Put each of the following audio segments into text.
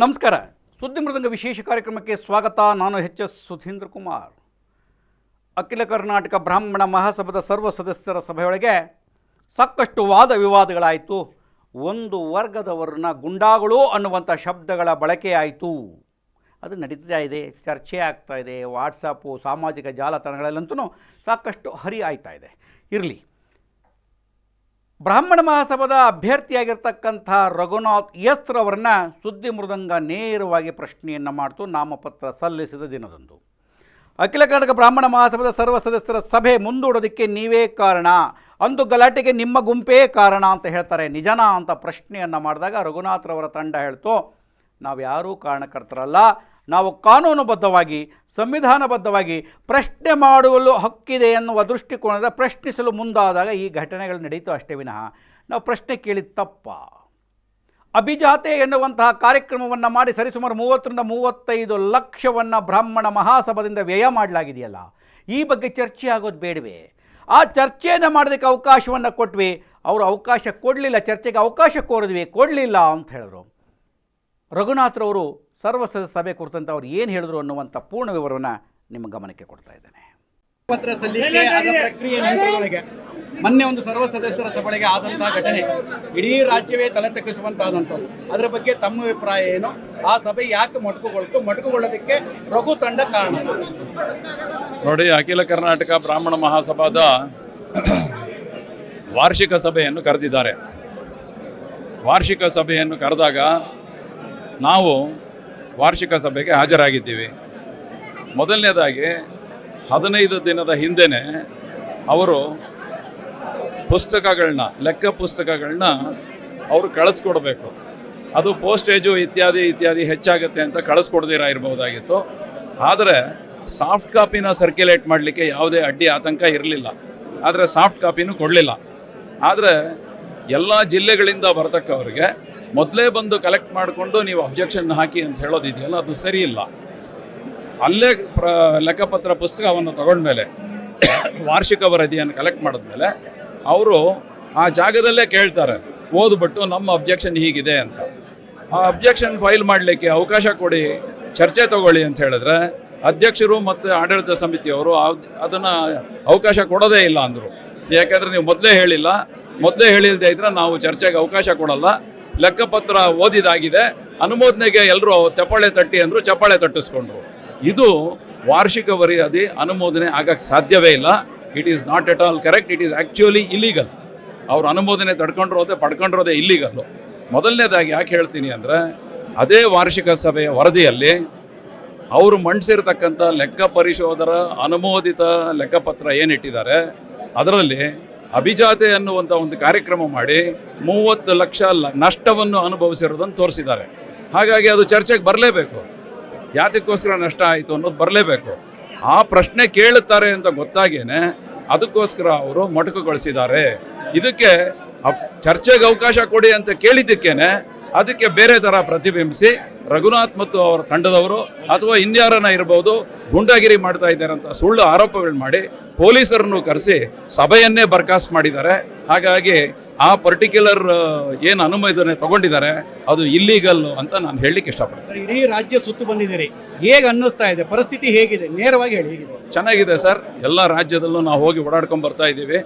ನಮಸ್ಕಾರ. ಸುದ್ದಿ ಮೃದಂಗ ವಿಶೇಷ ಕಾರ್ಯಕ್ರಮಕ್ಕೆ ಸ್ವಾಗತ. ನಾನು ಎಚ್ ಎಸ್ ಸುಧೀಂದ್ರ ಕುಮಾರ್. ಅಖಿಲ ಕರ್ನಾಟಕ ಬ್ರಾಹ್ಮಣ ಮಹಾಸಭಾದ ಸರ್ವ ಸದಸ್ಯರ ಸಭೆಯೊಳಗೆ ಸಾಕಷ್ಟು ವಾದ ವಿವಾದಗಳಾಯಿತು. ಒಂದು ವರ್ಗದವರನ್ನ ಗುಂಡಾಗಳು ಅನ್ನುವಂಥ ಶಬ್ದಗಳ ಬಳಕೆಯಾಯಿತು. ಅದು ನಡೀತಾ ಇದೆ, ಚರ್ಚೆ ಆಗ್ತಾ ಇದೆ ವಾಟ್ಸಪ್ಪು ಸಾಮಾಜಿಕ ಜಾಲತಾಣಗಳಲ್ಲಂತೂ ಸಾಕಷ್ಟು ಹರಿ ಆಯ್ತಾ ಇದೆ. ಇರಲಿ. ಬ್ರಾಹ್ಮಣ ಮಹಾಸಭಾದ ಅಭ್ಯರ್ಥಿಯಾಗಿರ್ತಕ್ಕಂಥ ರಘುನಾಥ್ ಎಸ್ ರವರನ್ನ ಸುದ್ದಿ ಮೃದಂಗ ನೇರವಾಗಿ ಪ್ರಶ್ನೆಯನ್ನು ಮಾಡ್ತು, ನಾಮಪತ್ರ ಸಲ್ಲಿಸಿದ ದಿನದಂದು. ಅಖಿಲ ಕರ್ನಾಟಕ ಬ್ರಾಹ್ಮಣ ಮಹಾಸಭಾದ ಸರ್ವ ಸದಸ್ಯರ ಸಭೆ ಮುಂದೂಡೋದಕ್ಕೆ ನೀವೇ ಕಾರಣ? ಅಂದು ಗಲಾಟೆಗೆ ನಿಮ್ಮ ಗುಂಪೇ ಕಾರಣ ಅಂತ ಹೇಳ್ತಾರೆ. ನಿಜನಾ ಅಂತ ಪ್ರಶ್ನೆಯನ್ನು ಮಾಡಿದಾಗ ರಘುನಾಥ್ರವರ ತಂಡ ಹೇಳ್ತು ನಾವು ಯಾರೂ ಕಾರಣಕರ್ತರಲ್ಲ ನಾವು ಕಾನೂನುಬದ್ಧವಾಗಿ, ಸಂವಿಧಾನಬದ್ಧವಾಗಿ ಪ್ರಶ್ನೆ ಮಾಡಲು ಹಕ್ಕಿದೆ ಎನ್ನುವ ದೃಷ್ಟಿಕೋನದ ಪ್ರಶ್ನಿಸಲು ಮುಂದಾದಾಗ ಈ ಘಟನೆಗಳು ನಡೀತು ಅಷ್ಟೇ ವಿನಃ. ನಾವು ಪ್ರಶ್ನೆ ಕೇಳಿ ತಪ್ಪ. ಅಭಿಜಾತೆ ಎನ್ನುವಂತಹ ಕಾರ್ಯಕ್ರಮವನ್ನು ಮಾಡಿ ಸರಿಸುಮಾರು ಮೂವತ್ತರಿಂದ ಮೂವತ್ತೈದು ಲಕ್ಷವನ್ನು ಬ್ರಾಹ್ಮಣ ಮಹಾಸಭದಿಂದ ವ್ಯಯ ಮಾಡಲಾಗಿದೆಯಲ್ಲ. ಈ ಬಗ್ಗೆ ಚರ್ಚೆ ಆಗೋದು ಬೇಡವೇ? ಆ ಚರ್ಚೆಯನ್ನು ಮಾಡೋದಕ್ಕೆ ಅವಕಾಶವನ್ನು ಕೊಟ್ವಿ. ಅವರು ಅವಕಾಶ ಕೊಡಲಿಲ್ಲ, ಚರ್ಚೆಗೆ ಅವಕಾಶ ಕೋರಿದ್ವಿ ಕೊಡಲಿಲ್ಲ ಅಂತ ಹೇಳಿದ್ರು. ರಘುನಾಥ್ರವರು ಸರ್ವ ಸದಸ್ಯ ಸಭೆ ಕುರಿತಂತೆ ಅವ್ರು ಏನು ಹೇಳಿದ್ರು ಅನ್ನುವಂಥ ಪೂರ್ಣ ವಿವರವನ್ನು ನಿಮ್ಮ ಗಮನಕ್ಕೆ ಕೊಡ್ತಾ ಇದ್ದೇನೆ. ಪತ್ರ ಸಲ್ಲಿಕೆ ಅದರ ಪ್ರಕ್ರಿಯೆ ನಿಯಂತ್ರಣದೊಳಗೆ ಮೊನ್ನೆ ಒಂದು ಸರ್ವ ಸದಸ್ಯರ ಸಭೆಗೆ ಆದಂತಹ ಘಟನೆ ಇಡೀ ರಾಜ್ಯವೇ ತಲೆ ತಗ್ಗಿಸುವಂತಾದಂಥದ್ದು. ಅದರ ಬಗ್ಗೆ ತಮ್ಮ ಅಭಿಪ್ರಾಯ ಏನು? ಆ ಸಭೆ ಯಾಕೆ ಮೊಟಕುಗೊಳ್ತು? ಮೊಟಕುಗೊಳ್ಳೋದಕ್ಕೆ ರಘು ತಂಡ ಕಾರಣ. ನೋಡಿ ಅಖಿಲ ಕರ್ನಾಟಕ ಬ್ರಾಹ್ಮಣ ಮಹಾಸಭಾದ ವಾರ್ಷಿಕ ಸಭೆಯನ್ನು ಕರೆದಿದ್ದಾರೆ. ವಾರ್ಷಿಕ ಸಭೆಯನ್ನು ಕರೆದಾಗ ನಾವು ವಾರ್ಷಿಕ ಸಭೆಗೆ ಹಾಜರಾಗಿದ್ದೀವಿ. ಮೊದಲನೇದಾಗಿ ಹದಿನೈದು ದಿನದ ಹಿಂದೆಯೇ ಅವರು ಪುಸ್ತಕಗಳನ್ನ, ಲೆಕ್ಕ ಪುಸ್ತಕಗಳನ್ನ ಅವರು ಕಳಿಸ್ಕೊಡ್ಬೇಕು. ಅದು ಪೋಸ್ಟೇಜು ಇತ್ಯಾದಿ ಇತ್ಯಾದಿ ಹೆಚ್ಚಾಗುತ್ತೆ ಅಂತ ಕಳಿಸ್ಕೊಡ್ದಿರ ಇರಬಹುದಾಗಿತ್ತು ಆದರೆ ಸಾಫ್ಟ್ ಕಾಪಿನ ಸರ್ಕ್ಯುಲೇಟ್ ಮಾಡಲಿಕ್ಕೆ ಯಾವುದೇ ಅಡ್ಡಿ ಆತಂಕ ಇರಲಿಲ್ಲ. ಆದರೆ ಸಾಫ್ಟ್ ಕಾಪಿನೂ ಕೊಡಲಿಲ್ಲ. ಆದರೆ ಎಲ್ಲ ಜಿಲ್ಲೆಗಳಿಂದ ಬರತಕ್ಕವರಿಗೆ ಮೊದಲೇ ಬಂದು ಕಲೆಕ್ಟ್ ಮಾಡಿಕೊಂಡು ನೀವು ಅಬ್ಜೆಕ್ಷನ್ ಹಾಕಿ ಅಂತ ಹೇಳೋದಿದೆಯಲ್ಲ, ಅದು ಸರಿ ಇಲ್ಲ ಅಲ್ಲೇ ಪ್ರ, ಲೆಕ್ಕಪತ್ರ ಪುಸ್ತಕವನ್ನು ತಗೊಂಡ್ಮೇಲೆ, ವಾರ್ಷಿಕ ವರದಿಯನ್ನು ಕಲೆಕ್ಟ್ ಮಾಡಿದ್ಮೇಲೆ, ಅವರು ಆ ಜಾಗದಲ್ಲೇ ಕೇಳ್ತಾರೆ, ಓದ್ಬಿಟ್ಟು ನಮ್ಮ ಅಬ್ಜೆಕ್ಷನ್ ಹೀಗಿದೆ ಅಂತ. ಆ ಅಬ್ಜೆಕ್ಷನ್ ಫೈಲ್ ಮಾಡಲಿಕ್ಕೆ ಅವಕಾಶ ಕೊಡಿ, ಚರ್ಚೆ ತಗೊಳ್ಳಿ ಅಂತ ಹೇಳಿದ್ರೆ, ಅಧ್ಯಕ್ಷರು ಮತ್ತು ಆಡಳಿತ ಸಮಿತಿಯವರು ಅದನ್ನು ಅವಕಾಶ ಕೊಡೋದೇ ಇಲ್ಲ ಅಂದರು. ಯಾಕಂದರೆ ನೀವು ಮೊದಲೇ ಹೇಳಿಲ್ಲ, ಮೊದಲೇ ಹೇಳಿಲ್ಲದೆ ಇದ್ದರೆ ನಾವು ಚರ್ಚೆಗೆ ಅವಕಾಶ ಕೊಡಲ್ಲ. ಲೆಕ್ಕಪತ್ರ ಓದಿದಾಗಿದೆ. ಅನುಮೋದನೆಗೆ ಎಲ್ಲರೂ ಚಪ್ಪಾಳೆ ತಟ್ಟಿ ಅಂದರು ಚಪ್ಪಾಳೆ ತಟ್ಟಿಸ್ಕೊಂಡ್ರು. ಇದು ವಾರ್ಷಿಕ ವರದಿ, ಅನುಮೋದನೆ ಆಗಕ್ಕೆ ಸಾಧ್ಯವೇ ಇಲ್ಲ. It is not at all correct it is actually illegal ಅವ್ರ ಅನುಮೋದನೆ ತಡ್ಕೊಂಡಿರೋದೆ ಪಡ್ಕೊಂಡಿರೋದೇ ಇಲ್ಲಿಗಲ್ಲು ಮೊದಲನೇದಾಗಿ ಯಾಕೆ ಹೇಳ್ತೀನಿ ಅಂದರೆ, ಅದೇ ವಾರ್ಷಿಕ ಸಭೆಯ ವರದಿಯಲ್ಲಿ ಅವರು ಮಂಡಿಸಿರ್ತಕ್ಕಂಥ ಲೆಕ್ಕ ಪರಿಶೋಧರ, ಅನುಮೋದಿತ ಲೆಕ್ಕಪತ್ರ ಏನಿಟ್ಟಿದ್ದಾರೆ, ಅದರಲ್ಲಿ ಅಭಿಜಾತೆ ಅನ್ನುವಂಥ ಒಂದು ಕಾರ್ಯಕ್ರಮ ಮಾಡಿ ಮೂವತ್ತು ಲಕ್ಷ ನಷ್ಟವನ್ನು ಅನುಭವಿಸಿರೋದನ್ನು ತೋರಿಸಿದ್ದಾರೆ. ಹಾಗಾಗಿ ಅದು ಚರ್ಚೆಗೆ ಬರಲೇಬೇಕು. ಯಾತಕ್ಕೋಸ್ಕರ ನಷ್ಟ ಆಯಿತು ಅನ್ನೋದು ಬರಲೇಬೇಕು. ಆ ಪ್ರಶ್ನೆ ಕೇಳುತ್ತಾರೆ ಅಂತ ಗೊತ್ತಾಗೇನೆ, ಅದಕ್ಕೋಸ್ಕರ ಅವರು ಮೊಟಕುಗೊಳಿಸಿದ್ದಾರೆ. ಇದಕ್ಕೆ ಚರ್ಚೆಗೆ ಅವಕಾಶ ಕೊಡಿ ಅಂತ ಕೇಳಿದ್ದಕ್ಕೇನೆ, ಅದಕ್ಕೆ ಬೇರೆ ಥರ ಪ್ರತಿಬಿಂಬಿಸಿ ರಘುನಾಥ್ ಮತ್ತು ಅವರ ತಂಡದವರು ಅಥವಾ ಇನ್ಯಾರನ್ನ ಇರ್ಬೋದು ಗುಂಡಾಗಿರಿ ಮಾಡ್ತಾ ಇದ್ದಾರೆ ಅಂತ ಸುಳ್ಳು ಆರೋಪಗಳು ಮಾಡಿ ಪೊಲೀಸರನ್ನು ಕರೆಸಿ ಸಭೆಯನ್ನೇ ಬರ್ಖಾಸ್ತ್ ಮಾಡಿದ್ದಾರೆ. ಹಾಗಾಗಿ ಆ ಪರ್ಟಿಕ್ಯುಲರ್ ಏನು ಅನುಮೋದನೆ ತಗೊಂಡಿದ್ದಾರೆ ಅದು ಇಲ್ಲೀಗಲ್ ಅಂತ ನಾನು ಹೇಳಲಿಕ್ಕೆ ಇಷ್ಟಪಡ್ತೀನಿ. ಇಡೀ ರಾಜ್ಯ ಸುತ್ತು ಬಂದಿದ್ದೀರಿ ಹೇಗೆ ಅನ್ನಿಸ್ತಾ ಇದೆ? ಪರಿಸ್ಥಿತಿ ಹೇಗಿದೆ? ನೇರವಾಗಿ ಹೇಳಿ ಚೆನ್ನಾಗಿದೆ ಸರ್. ಎಲ್ಲ ರಾಜ್ಯದಲ್ಲೂ ನಾವು ಹೋಗಿ ಓಡಾಡ್ಕೊಂಡು ಬರ್ತಾ ಇದ್ದೀವಿ.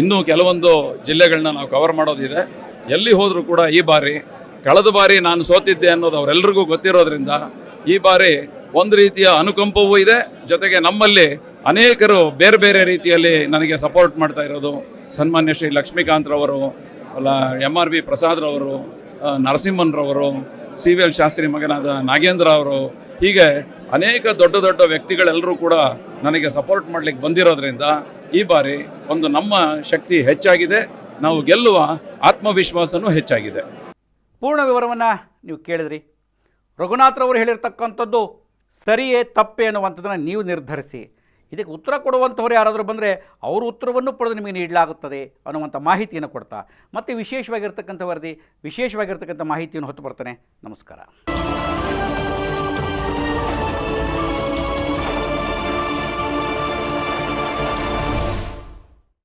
ಇನ್ನೂ ಕೆಲವೊಂದು ಜಿಲ್ಲೆಗಳನ್ನ ನಾವು ಕವರ್ ಮಾಡೋದಿದೆ. ಎಲ್ಲಿ ಹೋದರೂ ಕೂಡ ಈ ಬಾರಿ ಕಳೆದ ಬಾರಿ ನಾನು ಸೋತಿದ್ದೆ ಅನ್ನೋದು ಅವರೆಲ್ಲರಿಗೂ ಗೊತ್ತಿರೋದ್ರಿಂದ ಈ ಬಾರಿ ಒಂದು ರೀತಿಯ ಅನುಕಂಪವೂ ಇದೆ. ಜೊತೆಗೆ ನಮ್ಮಲ್ಲಿ ಅನೇಕರು ಬೇರೆ ಬೇರೆ ರೀತಿಯಲ್ಲಿ ನನಗೆ ಸಪೋರ್ಟ್ ಮಾಡ್ತಾ ಇರೋದು. ಸನ್ಮಾನ್ಯ ಶ್ರೀ ಲಕ್ಷ್ಮೀಕಾಂತ್ರವರು ಅಲ್ಲ ಎಂ ಆರ್ ಬಿ ಪ್ರಸಾದ್ರವರು ನರಸಿಂಹನ್ರವರು ಸಿ ವಿ ಎಲ್ ಶಾಸ್ತ್ರಿ ಮಗನಾದ ನಾಗೇಂದ್ರ ಅವರು, ಹೀಗೆ ಅನೇಕ ದೊಡ್ಡ ದೊಡ್ಡ ವ್ಯಕ್ತಿಗಳೆಲ್ಲರೂ ಕೂಡ ನನಗೆ ಸಪೋರ್ಟ್ ಮಾಡ್ಲಿಕ್ಕೆ ಬಂದಿರೋದ್ರಿಂದ ಈ ಬಾರಿ ಒಂದು ನಮ್ಮ ಶಕ್ತಿ ಹೆಚ್ಚಾಗಿದೆ. ನಾವು ಗೆಲ್ಲುವ ಆತ್ಮವಿಶ್ವಾಸನೂ ಹೆಚ್ಚಾಗಿದೆ. ಪೂರ್ಣ ವಿವರವನ್ನು ನೀವು ಕೇಳಿದ್ರಿ. ರಘುನಾಥ್ರವರು ಹೇಳಿರ್ತಕ್ಕಂಥದ್ದು ಸರಿಯೇ ತಪ್ಪೇ ಅನ್ನುವಂಥದ್ದನ್ನು ನೀವು ನಿರ್ಧರಿಸಿ. ಇದಕ್ಕೆ ಉತ್ತರ ಕೊಡುವಂಥವ್ರು ಯಾರಾದರೂ ಬಂದರೆ ಅವರು ಉತ್ತರವನ್ನು ಪಡೆದು ನಿಮಗೆ ನೀಡಲಾಗುತ್ತದೆ ಅನ್ನುವಂಥ ಮಾಹಿತಿಯನ್ನು ಕೊಡ್ತಾ. ಮತ್ತು ವಿಶೇಷವಾಗಿರ್ತಕ್ಕಂಥ ವರದಿ, ವಿಶೇಷವಾಗಿರ್ತಕ್ಕಂಥ ಮಾಹಿತಿಯನ್ನು ಹೊತ್ತು ಬರ್ತಾನೆ. ನಮಸ್ಕಾರ.